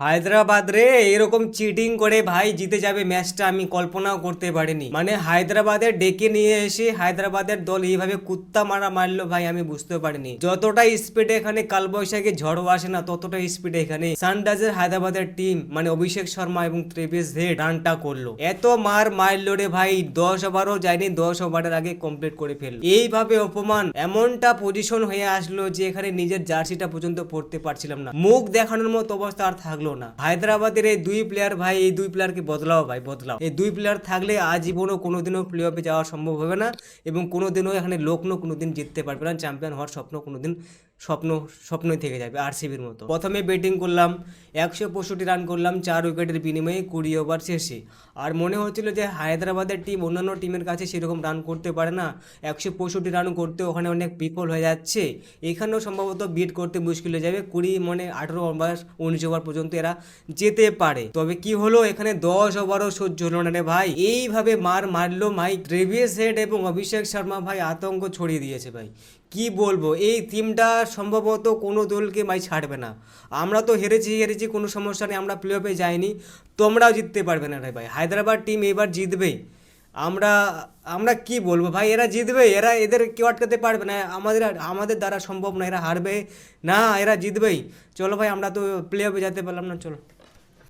হায়দ্রাবাদ রে, এরকম চিটিং করে ভাই জিতে যাবে ম্যাচটা আমি কল্পনাও করতে পারিনি। মানে হায়দ্রাবাদের ডেকে নিয়ে এসে হায়দ্রাবাদের দল এইভাবে কুত্তা মারা মারলো ভাই আমি বুঝতে পারিনি। যতটা স্পিডে এখানে কালবৈশাখী ঝড়ও আসে না, ততটা স্পিডে এখানে সানরাইজার হায়দ্রাবাদের টিম মানে অভিষেক শর্মা এবং ত্রেভিস ধে রানটা করল। এত মার মারলো রে ভাই, দশ ওভারও যায়নি, দশ ওভারের আগে কমপ্লিট করে ফেলল। এইভাবে অপমান, এমনটা পজিশন হয়ে আসলো যে এখানে নিজের জার্সিটা পর্যন্ত পড়তে পারছিলাম না। মুখ দেখানোর মতো অবস্থা আর থাকল না। হায়দ্রাবাদের এই দুই প্লেয়ার ভাই, এই দুই প্লেয়ারকে বদলাও, ভাই, বদলাও। এই দুই প্লেয়ার থাকলে আজীবনও কোনোদিনও প্লে অফে যাওয়া সম্ভব হবে না এবং কোনোদিনও এখানে লোকনো কোনোদিন জিততে পারবে না চ্যাম্পিয়ন হওয়ার স্বপ্ন কোনোদিন স্বপ্ন, স্বপ্নই থেকে যাবে আরসিবির মতো। প্রথমে ব্যাটিং করলাম, একশো পঁয়ষট্টি রান করলাম, চার উইকেটের বিনিময়ে কুড়ি ওভার শেষে। আর মনে হচ্ছিল যে হায়দ্রাবাদের টিম অন্যান্য টিমের কাছে সেরকম রান করতে পারে না। একশো পঁয়ষট্টি রান করতে ওখানে অনেক বিফল হয়ে যাচ্ছে। এখানেও সম্ভবত বিট করতে মুশকিল হয়ে যাবে। কুড়ি মানে আঠেরো ওভার উনিশ ওভার পর্যন্ত এরা যেতে পারে। তবে কি হলো? এখানে দশ ওভারও সহ্য হলো না রে ভাই। এইভাবে মার মারলো ভাই ট্রেভিস হেড এবং অভিষেক শর্মা। ভাই, আতঙ্ক ছড়িয়ে দিয়েছে ভাই। কি বলব? এই টিমটা সম্ভবত কোনো দলকে মাই ছাড়বে না। আমরা তো হেরেছি হেরেছি, কোনো সমস্যা নেই, আমরা প্লে অফে যাইনি। তোমরাও জিততে পারবে না রে ভাই। হায়দ্রাবাদ টিম এবার জিতবে আমরা আমরা কি বলব ভাই? এরা জিতবে, এরা এদের কেউ আটকাতে পারবে না। আমাদের আমাদের দ্বারা সম্ভব না, এরা হারবে না, এরা জিতবেই। চলো ভাই, আমরা তো প্লে অফে যেতে পারলাম না, চলো।